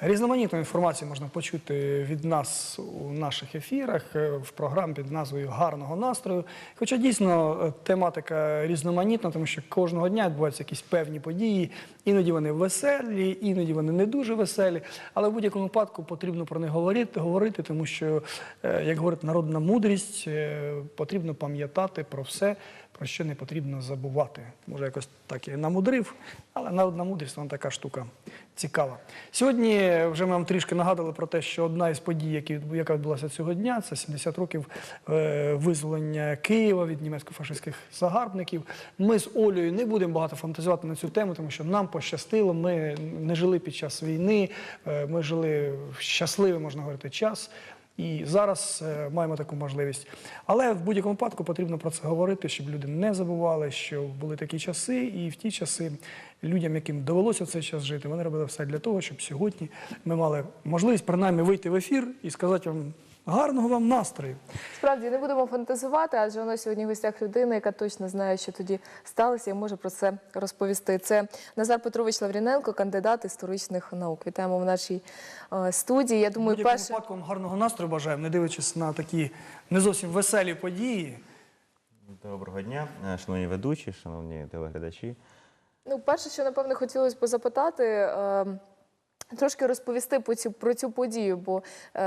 Різноманітну інформацію можна почути від нас у наших ефірах е, в програмі під назвою Гарного настрою. Хоча дійсно е, тематика різноманітна, тому що кожного дня відбуваються якісь певні події. Іноді вони веселі, іноді вони не дуже веселі. Але в будь-якому випадку потрібно про них говорити, говорити тому що, е, як говорить народна мудрість, потрібно пам'ятати про все, про що не потрібно забувати. Може, якось так я намудрив, але народна мудрість вона така штука цікава. Сьогодні вже ми вам трішки нагадали про те, що одна із подій, яка відбулася цього дня, це 70 років е, визволення Києва від німецько-фашистських загарбників. Ми з Олею не будемо багато фантазувати на цю тему, тому що нам пощастило. Ми не жили під час війни, е, ми жили в щасливий, можна говорити, час. І зараз е, маємо таку можливість. Але в будь-якому випадку потрібно про це говорити, щоб люди не забували, що були такі часи, і в ті часи людям, яким довелося цей час жити, вони робили все для того, щоб сьогодні ми мали можливість принаймні вийти в ефір і сказати вам гарного вам настрою. Справді не будемо фантазувати, адже у нас сьогодні в гостях людина, яка точно знає, що тоді сталося, і може про це розповісти. Це Назар Петрович Лавріненко, кандидат історичних наук. Вітаємо в нашій е, студії. Я думаю, будь-якому перше випадку вам гарного настрою бажаємо, не дивлячись на такі не зовсім веселі події. Доброго дня, е, шановні ведучі, шановні телеглядачі. Ну, перше, що напевне хотілося б запитати, е, трошки розповісти по цю, про цю подію, бо е,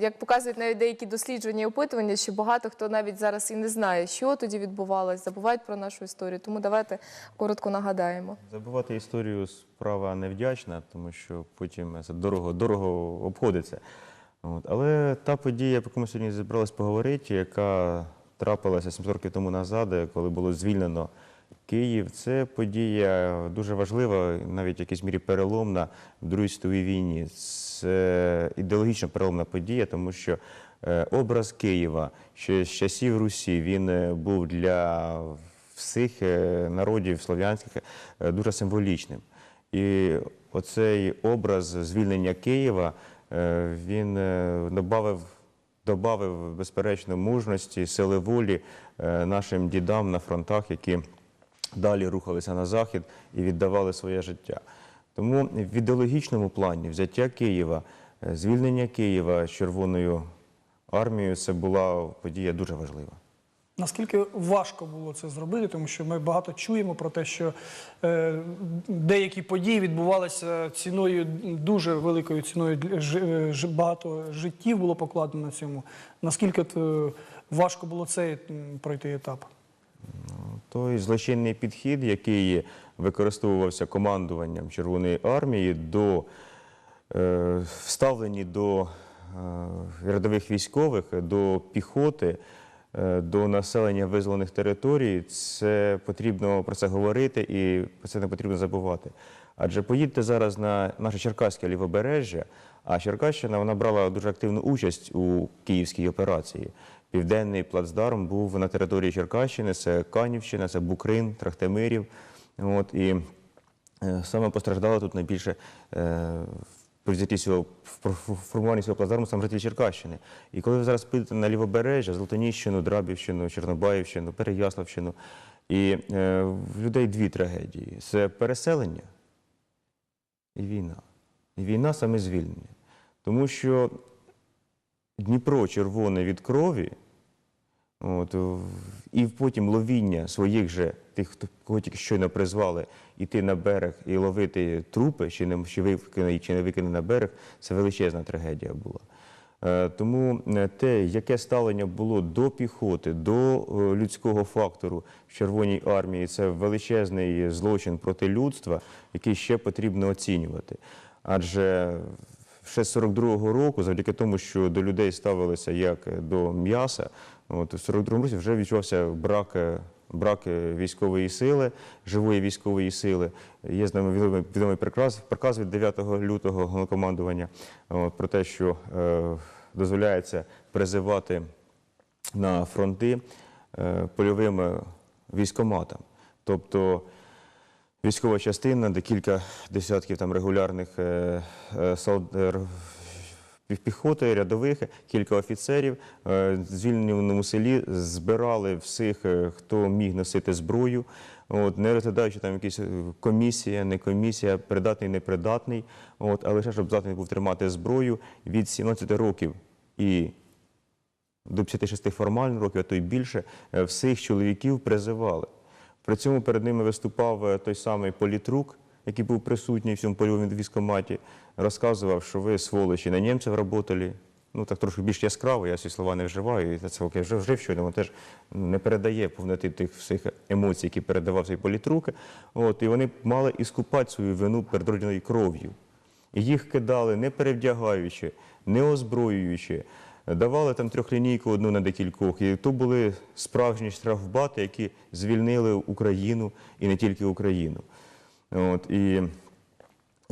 як показують навіть деякі дослідження і опитування, що багато хто навіть зараз і не знає, що тоді відбувалось, забувають про нашу історію. Тому давайте коротко нагадаємо. Забувати історію справа невдячна, тому що потім це дорого, дорого обходиться. От. Але та подія, про яку ми сьогодні зібралися поговорити, яка трапилася 7 років тому назад, коли було звільнено Київ, це подія дуже важлива, навіть в якійсь мірі переломна в Другій світовій війні. Це ідеологічно переломна подія, тому що е, образ Києва ще з часів Русі він е, був для всіх е, народів слов'янських дуже символічним. І оцей образ звільнення Києва він додав, добавив безперечно мужності, сили волі нашим дідам на фронтах, які далі рухалися на захід і віддавали своє життя. Тому в ідеологічному плані взяття Києва, е, звільнення Києва з Червоною армією це була подія дуже важлива. Наскільки важко було це зробити, тому що ми багато чуємо про те, що е, деякі події відбувалися ціною дуже великою ціною для- ж, е, ж- багато життів було покладено на цьому. Наскільки е, важко було цей пройти етап? Той злочинний підхід, який використовувався командуванням Червоної армії до е, вставлені до е, рядових військових, до піхоти, е, до населення визволених територій, це потрібно про це говорити і про це не потрібно забувати. Адже поїдьте зараз на наше Черкаське лівобережжя, а Черкащина вона брала дуже активну участь у київській операції. Південний плацдарм був на території Черкащини, це Канівщина, це Букрин, Трахтимирів. От, і е, саме постраждало тут найбільше е, при цього формуванні цього плацдарму саме жителі Черкащини. І коли ви зараз підете на лівобережжя, Золотоніщину, Драбівщину, Чорнобаївщину, Переяславщину, і е, в людей дві трагедії: це переселення і війна. І війна саме звільнення. Тому що Дніпро червоне від крові, от, і потім ловіння своїх же, тих, хто- кого тільки щойно призвали, йти на берег і ловити трупи, чи не, чи викине, чи не викине на берег, це величезна трагедія була. Е, Тому е, те, яке ставлення було до піхоти, до е, людського фактору в Червоній армії, це величезний злочин проти людства, який ще потрібно оцінювати. Адже ще з 42-го року, завдяки тому, що до людей ставилися як до м'яса, от в 42-му році вже відчувався брак, е, брак е, військової сили, живої військової сили. Є з нами відомий, відомий приказ, приказ від 9 лютого головнокомандування от, про те, що е, дозволяється призивати на фронти е, польовим е, військоматам. Тобто військова частина, де кілька десятків там регулярних е, е, піхоти, рядових, кілька офіцерів е, звільненому селі збирали всіх, е, хто міг носити зброю, от, не розглядаючи там якісь е, комісія, не комісія, придатний, непридатний, от, а лише щоб здатний був тримати зброю від 17 років і до 56 формально років, а то й більше, всіх чоловіків призивали. При цьому перед ними виступав той самий політрук, який був присутній в цьому польовому військкоматі, розказував, що ви, сволочі, на німців працювали. Ну, так трошки більш яскраво, я ці слова не вживаю, і це окей, вже вжив щойно, він теж не передає повноти тих всіх емоцій, які передавав цей політрук. От, і вони мали іскупати свою вину перед родиною кров'ю. І їх кидали не перевдягаючи, не озброюючи, давали там трьохлінійку одну на декількох. І то були справжні штрафбати, які звільнили Україну і не тільки Україну. От, і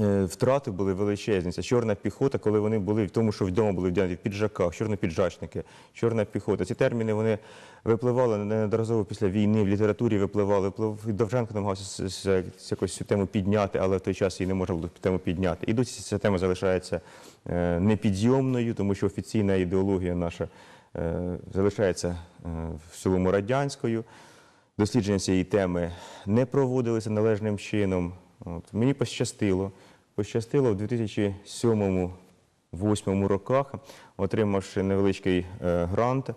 е, втрати були величезні. Це чорна піхота, коли вони були в тому, що вдома були вдягнені в піджаках, чорнопіджачники, чорна піхота. Ці терміни вони випливали неодноразово після війни, в літературі випливали. Довженко намагався якось цю тему підняти, але в той час її не можна було тему підняти. І досі ця тема залишається е, непідйомною, тому що офіційна ідеологія наша е, залишається в цілому радянською. Дослідження цієї теми не проводилися належним чином. От. Мені пощастило. Пощастило в 2007-2008 роках, отримавши невеличкий е, грант,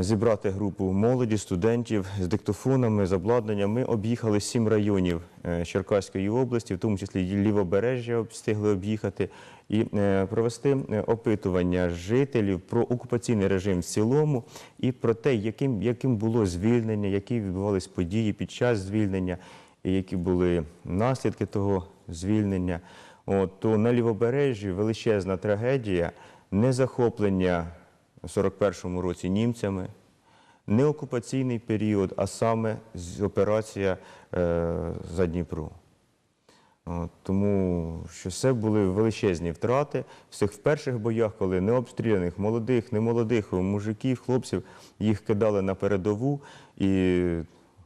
зібрати групу молоді, студентів з диктофонами, з обладнанням. Ми об'їхали сім районів е, Черкаської області, в тому числі лівобережжя встигли об'їхати, і е, провести е, опитування жителів про окупаційний режим в цілому і про те, яким, яким було звільнення, які відбувалися події під час звільнення, які були наслідки того звільнення. От, то на лівобережжі величезна трагедія, незахоплення 41-му році німцями, не окупаційний період, а саме операція е, за Дніпро. Тому що це були величезні втрати в цих в перших боях, коли необстріляних молодих, немолодих мужиків, хлопців їх кидали на передову і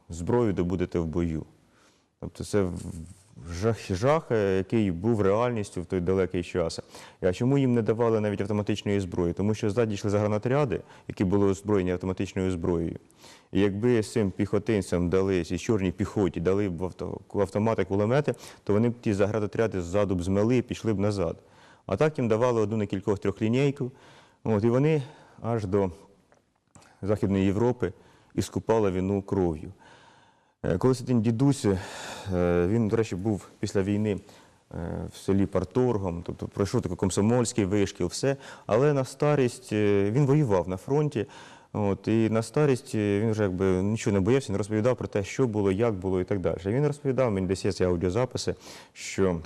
зброю добудете в бою. Тобто це жах, е, який був реальністю в той далекий час. А чому їм не давали навіть автоматичної зброї? Тому що ззаді йшли загранатаряди, які були озброєні автоматичною зброєю. І якби цим піхотинцям дали, цій чорній піхоті дали б авто- автомати, кулемети, то вони б ті заградотряди ззаду б змели і пішли б назад. А так їм давали одну на кількох трьохлінійку. От, і вони аж до Західної Європи іскупали війну кров'ю. Е, Колись один дідусь, е, він, до речі, був після війни е, в селі Парторгом, тобто пройшов такий комсомольський вишкіл, все. Але на старість він воював на фронті. От, і на старість він вже якби нічого не боявся, не розповідав про те, що було, як було і так далі. Він розповідав, мені десь є ці аудіозаписи, що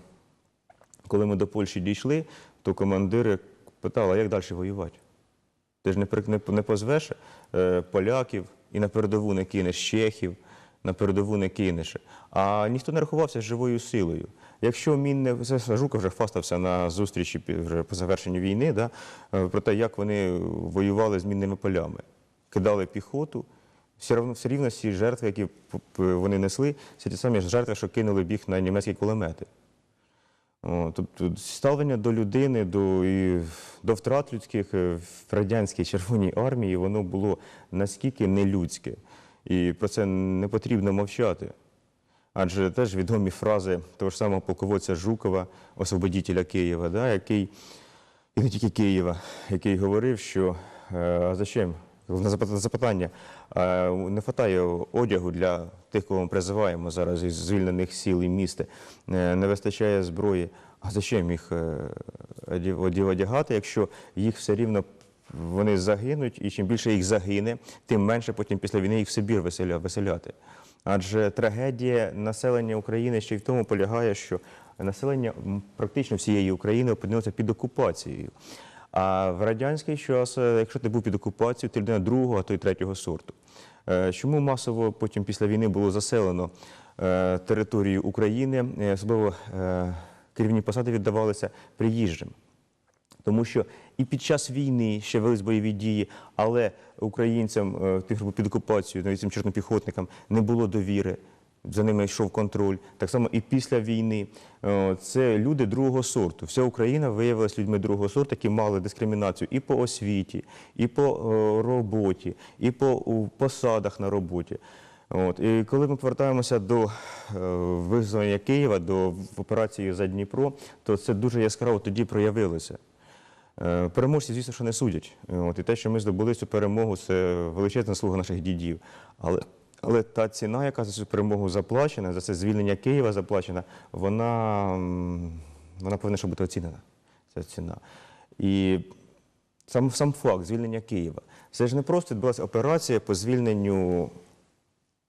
коли ми до Польщі дійшли, то командири питали, а як далі воювати? Ти ж не, не, не позвеш поляків і на передову не кинеш чехів, на передову не кинеш. А ніхто не рахувався живою силою. Якщо мінне Жуков вже фастався на зустрічі вже по завершенню війни, да, е, про те, як вони воювали з мінними полями, кидали піхоту. Все рівно, все рівно всі жертви, які вони несли, це ті самі жертви, що кинули б їх на німецькі кулемети. О, тобто ставлення до людини, до, і, до втрат людських е, в радянській Червоній армії, воно було наскільки нелюдське. І про це не потрібно мовчати. Адже теж відомі фрази того ж самого полководця Жукова, освободітеля Києва, да, який, і не тільки Києва, який говорив, що е, а зачем? На запитання, а не вистачає одягу для тих, кого ми призиваємо зараз із звільнених сіл і міст, е, не вистачає зброї. А їх е, одів- одів- одягати, якщо їх все рівно вони загинуть, і чим більше їх загине, тим менше потім після війни їх в Сибір виселяти. Адже трагедія населення України ще й в тому полягає, що населення практично всієї України опинилося під окупацією. А в радянський час, е, якщо ти був під окупацією, ти людина другого, а то й третього сорту. Е, Чому масово потім після війни було заселено е, територію України, особливо керівні посади віддавалися приїжджим? Тому що і під час війни ще велись бойові дії, але українцям, е, тих, під окупацією, навіть чорнопіхотникам, не було довіри. за ними йшов контроль. Так само і після війни. Е, Це люди другого сорту. Вся Україна виявилася людьми другого сорту, які мали дискримінацію і по освіті, і по е, роботі, і по посадах на роботі. От. І коли ми повертаємося до визволення Києва, до операції за Дніпро, то це дуже яскраво тоді проявилося. Е, Переможці, звісно, що не судять. Е, От, і те, що ми здобули цю перемогу, це величезна слуга наших дідів. Але, але та ціна, яка за цю перемогу заплачена, за це звільнення Києва заплачена, вона, вона повинна бути оцінена. Ця ціна. І сам, сам факт звільнення Києва. Це ж не просто відбулася операція по звільненню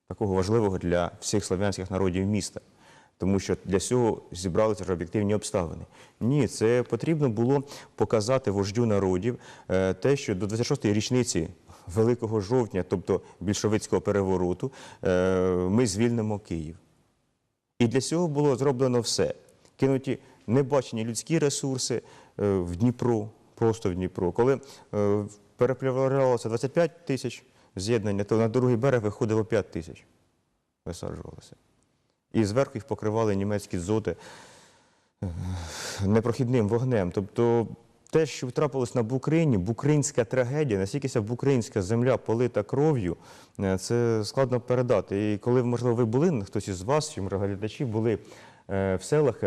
такого важливого для всіх слов'янських народів міста. Тому що для цього зібралися вже об'єктивні обставини. Ні, це потрібно було показати вождю народів е, те, що до 26-ї річниці Великого жовтня, тобто більшовицького перевороту, е, ми звільнимо Київ. І для цього було зроблено все. Кинуті небачені людські ресурси е, в Дніпро, просто в Дніпро. Коли переплавлялося 25 тисяч з'єднання, то на другий берег виходило 5 тисяч. Висаджувалося. І зверху їх покривали німецькі зоти е, непрохідним вогнем. Тобто те, що трапилось на Букрині, букринська трагедія, настільки ця букринська земля полита кров'ю, е, це складно передати. І коли, можливо, ви були, хтось із вас, глядачі, були е, в селах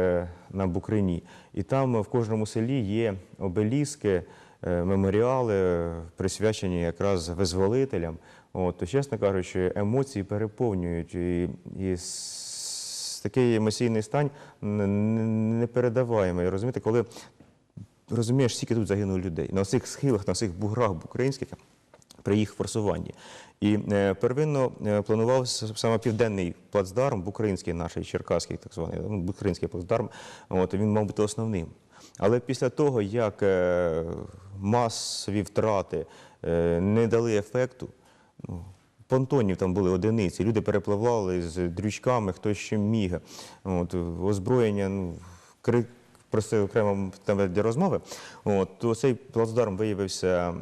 на Букрині, і там в кожному селі є обеліски, меморіали, присвячені якраз визволителям. От, то, чесно кажучи, емоції переповнюють. І, і такий емоційний стан непередаваємий. Розумієте, коли розумієш, скільки тут загинуло людей на цих схилах, на цих буграх українських при їх форсуванні. І е, первинно е, планувався саме південний плацдарм, український наш черкаський, так званий ну, український плацдарм. От він мав бути основним. Але після того, як е, масові втрати е, не дали ефекту, ну, понтонів там були одиниці, люди перепливали з дрючками, хто ще міг. От, озброєння, ну, кри... про це окремо для розмови. От, то цей плацдарм виявився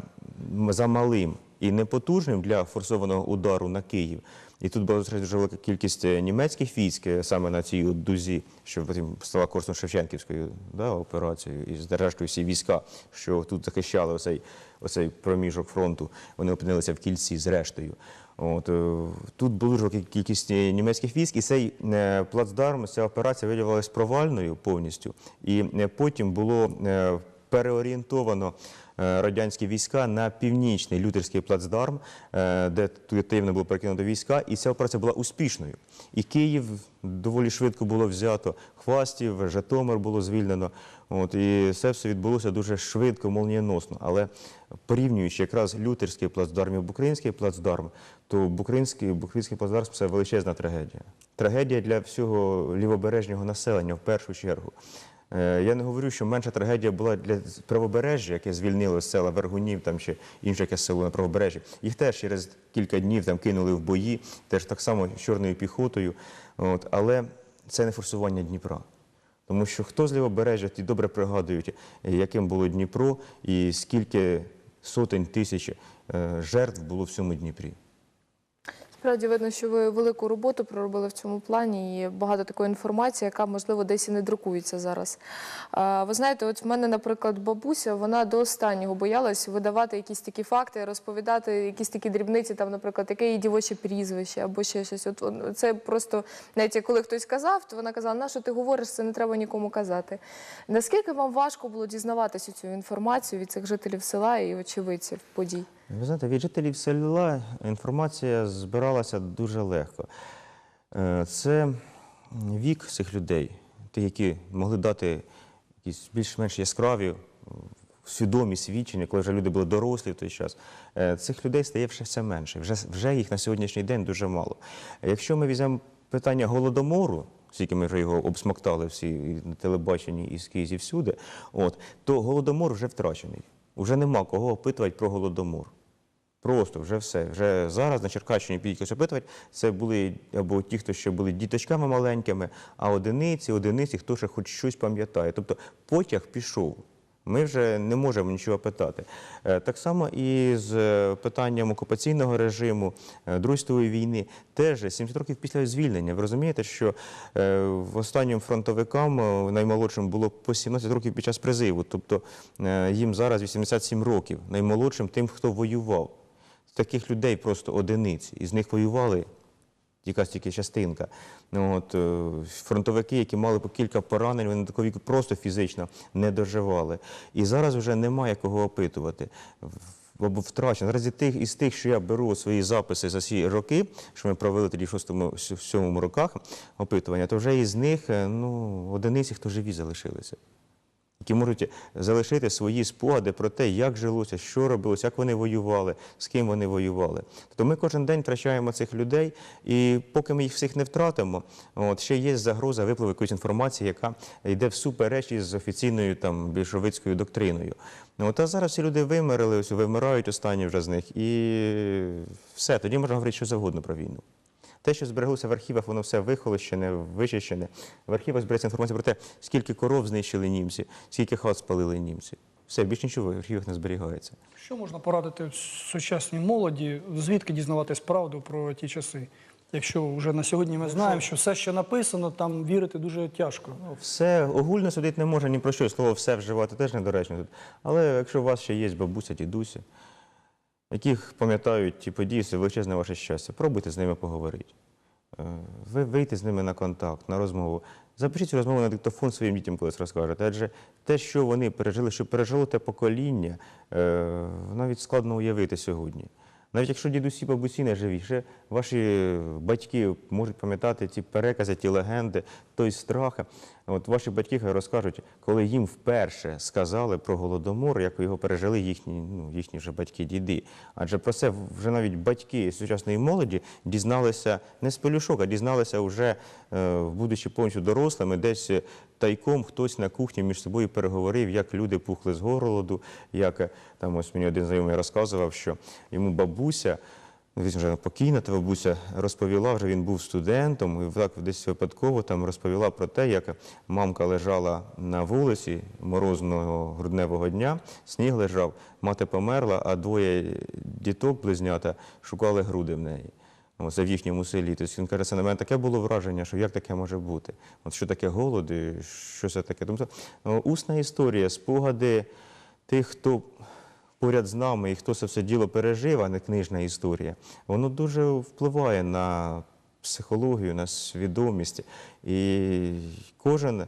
замалим і непотужним для форсованого удару на Київ. І тут була дуже велика кількість е, німецьких військ е, саме на цій дузі, що потім стала корсно шевченківською да, операцією, і зрештою всі війська, що тут захищали оцей, оцей проміжок фронту, вони опинилися в кільці з рештою. От, е, тут була дуже велика кількість німецьких військ, і цей плацдарм, ця операція виявилася провальною повністю. І потім було переорієнтовано радянські війська на північний лютерський плацдарм, е, де таємно було перекинуто війська, і ця операція була успішною. І Київ доволі швидко було взято, Хвастів, Житомир було звільнено. От, і це все відбулося дуже швидко, молнієносно. Але порівнюючи якраз лютерський плацдарм і букринський плацдарм, то букринський, букринський плацдарм це величезна трагедія. Трагедія для всього лівобережнього населення в першу чергу. Е, Я не говорю, що менша трагедія була для правобережжя, яке звільнило з села Вергунів там чи інше якесь село на правобережжі. Їх теж через кілька днів там кинули в бої, теж так само чорною піхотою. От, але це не форсування Дніпра. Тому що хто з лівобережжя, ті добре пригадують, яким було Дніпро і скільки сотень тисяч е, жертв було в цьому Дніпрі. Справді видно, що ви велику роботу проробили в цьому плані і багато такої інформації, яка можливо десь і не друкується зараз. Ви знаєте, от в мене, наприклад, бабуся, вона до останнього боялась видавати якісь такі факти, розповідати якісь такі дрібниці, там, наприклад, яке її дівоче прізвище або ще щось. От це просто навіть коли хтось казав, то вона казала, на що ти говориш, це не треба нікому казати. Наскільки вам важко було дізнаватися цю інформацію від цих жителів села і очевидців подій? Ви знаєте, від жителів села інформація збиралася дуже легко. Е, Це вік цих людей, тих, які могли дати якісь більш-менш яскраві, свідомі свідчення, коли вже люди були дорослі в той час. Е, Цих людей стає все менше. Вже, вже їх на сьогоднішній день дуже мало. Якщо ми візьмемо питання голодомору, скільки ми вже його обсмоктали всі і на телебаченні, і скрізь, і всюди, от, то голодомор вже втрачений. Уже нема кого опитувати про голодомор. Просто вже все. Вже зараз на Черкащині підійдуть опитувати. Це були або ті, хто ще були діточками маленькими, а одиниці, одиниці, хто ще хоч щось пам'ятає. Тобто потяг пішов. ми вже не можемо нічого питати. Е, Так само і з е, питанням окупаційного режиму е, Другої війни. Теж 70 років після звільнення. Ви розумієте, що в останнім фронтовикам наймолодшим було по 17 років під час призиву. Тобто їм зараз 87 років, наймолодшим тим, хто воював. Таких людей просто одиниці. Із них воювали якась тільки частинка. Ну, от, е, фронтовики, які мали по кілька поранень, вони такого просто фізично не доживали. І зараз вже немає кого опитувати. Або втрачено. Зараз із тих, із тих, що я беру свої записи за ці роки, що ми провели тоді в 6-7 роках опитування, то вже із них е, ну, одиниці, хто живі залишилися які можуть залишити свої спогади про те, як жилося, що робилося, як вони воювали, з ким вони воювали. Тобто ми кожен день втрачаємо цих людей, і поки ми їх всіх не втратимо, от ще є загроза випливу якоїсь інформації, яка йде всупереч із офіційною там більшовицькою доктриною. Ну, от, зараз всі люди вимерли, ось вимирають останні вже з них, і все, тоді можна говорити що завгодно про війну. Те, що збереглося в архівах, воно все вихолощене, вичищене. В архівах збереться інформація про те, скільки коров знищили німці, скільки хат спалили німці. Все, більше нічого в архівах не зберігається. Що можна порадити сучасній молоді? Звідки дізнаватись правду про ті часи? Якщо вже на сьогодні ми знаємо, що все, що написано, там вірити дуже тяжко. Все огульно судити не може ні про що. Слово все вживати теж недоречно тут. Але якщо у вас ще є бабуся, дідуся, яких пам'ятають ті події, це величезне ваше щастя, пробуйте з ними поговорити. Е, Ви вийти з ними на контакт, на розмову. Запишіть цю розмову на диктофон своїм дітям колись розкажете. Адже те, що вони пережили, що пережило те покоління, е, навіть складно уявити сьогодні. Навіть якщо дідусі, бабусі не живі, ще ваші батьки можуть пам'ятати ті перекази, ті легенди, той страх. От ваші батьки розкажуть, коли їм вперше сказали про голодомор, як його пережили їхні, ну, їхні вже батьки, діди. Адже про це вже навіть батьки сучасної молоді дізналися не з пелюшок, а дізналися вже, е, будучи повністю дорослими, десь е, тайком хтось на кухні між собою переговорив, як люди пухли з голоду, як е, там ось мені один знайомий розказував, що йому бабуся. Ну, вже покійна, та бабуся розповіла, вже він був студентом, і так десь випадково там розповіла про те, як мамка лежала на вулиці морозного грудневого дня, сніг лежав, мати померла, а двоє діток, близнята, шукали груди в неї. Це в їхньому селі. Тобто він на мене таке було враження, що як таке може бути? От що таке голод і що це таке? Тому що, усна історія, спогади тих, хто поряд з нами і хто це все діло пережив, а не книжна історія, воно дуже впливає на психологію, на свідомість. І кожен,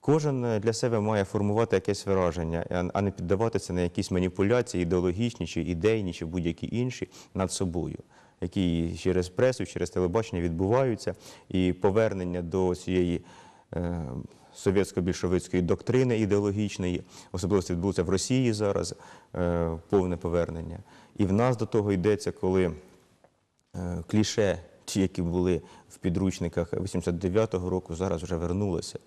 кожен для себе має формувати якесь враження, а не піддаватися на якісь маніпуляції ідеологічні, чи ідейні, чи будь-які інші над собою. Які через пресу, через телебачення відбуваються, і повернення до цієї е, совєтсько-більшовицької доктрини ідеологічної, особливо це відбулося в Росії зараз, е, повне повернення. І в нас до того йдеться, коли е, кліше, ті, які були в підручниках 89-го року, зараз вже вернулися.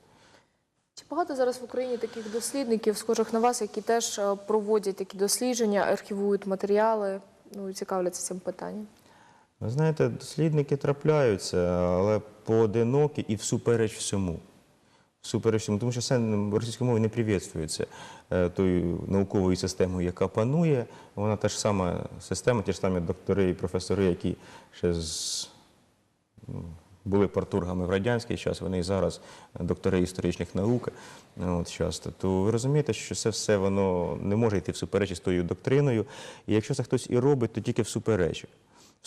Чи багато зараз в Україні таких дослідників, схожих на вас, які теж проводять такі дослідження, архівують матеріали, ну цікавляться цим питанням? Ви знаєте, дослідники трапляються, але поодинокі і всупереч всьому. Всупереч всьому, тому що це російською мовою не привітствується е, тою науковою системою, яка панує. Вона та ж сама система, ті ж самі доктори і професори, які ще з ну, були партургами в радянський час, вони і зараз доктори історичних наук. ну, От, часто, то ви розумієте, що це все воно не може йти всупереч із тою доктриною. І якщо це хтось і робить, то тільки всупереч.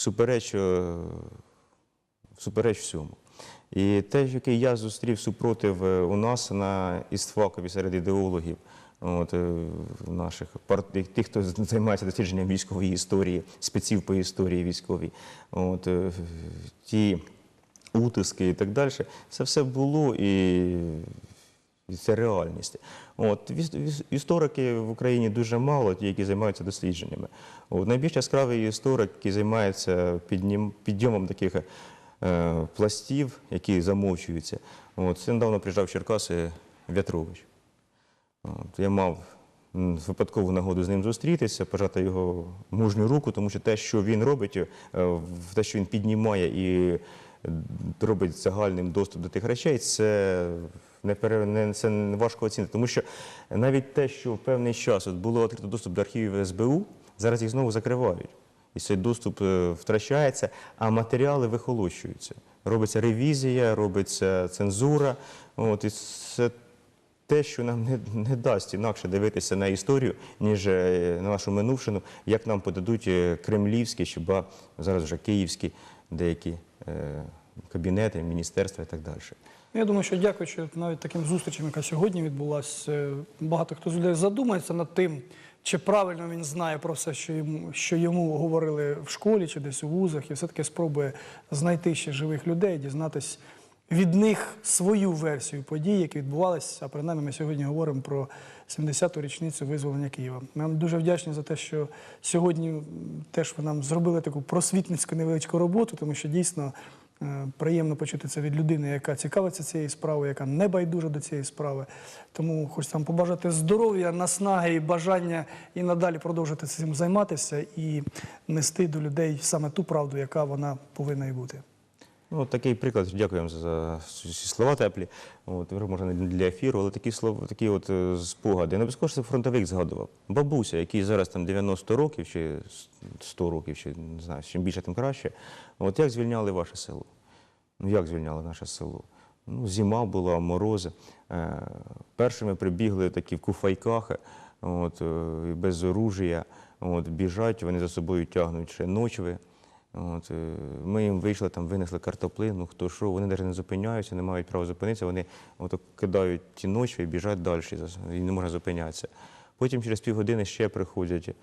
Всупереч, е, всупереч всьому. І те, який я зустрів супротив е, у нас на істфакові серед ідеологів, от, е, наших тих, хто займається дослідженням військової історії, спеців по історії військовій, от, е, ті утиски і так далі, це все було і це реальність. От, історики в Україні дуже мало, ті, які займаються дослідженнями. От, найбільш яскравий історик, який займається піднім, підйомом таких е, пластів, які замовчуються. От, це недавно приїжджав в Черкаси В'ятрович. От, я мав випадкову нагоду з ним зустрітися, пожати його мужню руку, тому що те, що він робить, е, те, що він піднімає і робить загальним доступ до тих речей, це не не, це важко оцінити. Тому що навіть те, що в певний час от було відкрито доступ до архівів СБУ, зараз їх знову закривають. І цей доступ е, втрачається, а матеріали вихолощуються. Робиться ревізія, робиться цензура. От, і це те, що нам не, не дасть інакше дивитися на історію, ніж е, на нашу минувшину, як нам подадуть е, кремлівські, чи зараз вже київські деякі кабінети, міністерства і так далі. Я думаю, що дякуючи навіть таким зустрічам, яка сьогодні відбулася, багато хто з людей задумається над тим, чи правильно він знає про все, що йому, що йому говорили в школі чи десь у вузах, і все-таки спробує знайти ще живих людей, дізнатись від них свою версію подій, які відбувалися. А принаймні ми сьогодні говоримо про 70-ту річницю визволення Києва. Ми вам дуже вдячні за те, що сьогодні теж ви нам зробили таку просвітницьку невеличку роботу, тому що дійсно. Е, Приємно почути це від людини, яка цікавиться цією справою, яка не байдужа до цієї справи. Тому хочу вам побажати здоров'я, наснаги і бажання і надалі продовжити цим займатися і нести до людей саме ту правду, яка вона повинна і бути. Ну, такий приклад, дякую вам за слова теплі. От, може, не для ефіру, але такі слова, такі от е, спогади. Не безкоштовно це фронтовик згадував. Бабуся, якій зараз там 90 років чи 100 років, чи не знаю, чим більше, тим краще. От як звільняли ваше село? Ну як звільняли наше село? Ну, зима була, морози. Е, першими прибігли такі в куфайках, от, е, без оружия, от, біжать, вони за собою тягнуть ще ночви. От, е, ми їм вийшли, там, винесли картоплину, хто що, вони навіть не зупиняються, не мають права зупинитися, вони от, кидають ті ночі і біжать далі, і не можна зупинятися. Потім через півгодини ще приходять,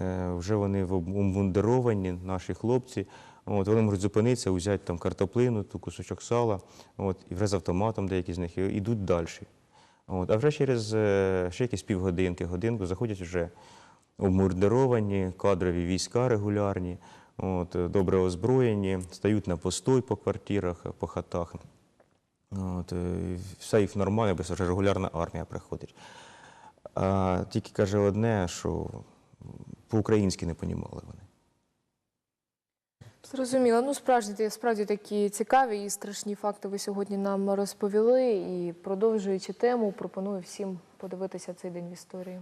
е, вже вони обмундировані, наші хлопці, от, вони можуть зупинитися, взяти там картоплину, ту кусочок сала, от, і вже з автоматом деякі з них і йдуть далі. От, а вже через е, ще якісь півгодинки, годинку заходять вже обмундировані, кадрові війська регулярні, от, е, добре озброєні, стають на постой по квартирах, по хатах. От, е, все їх нормально, бо вже регулярна армія приходить. А тільки каже одне, що по-українськи не понімали вони. Зрозуміло. Ну, справді, справді такі цікаві і страшні факти ви сьогодні нам розповіли. І продовжуючи тему, пропоную всім подивитися цей день в історії.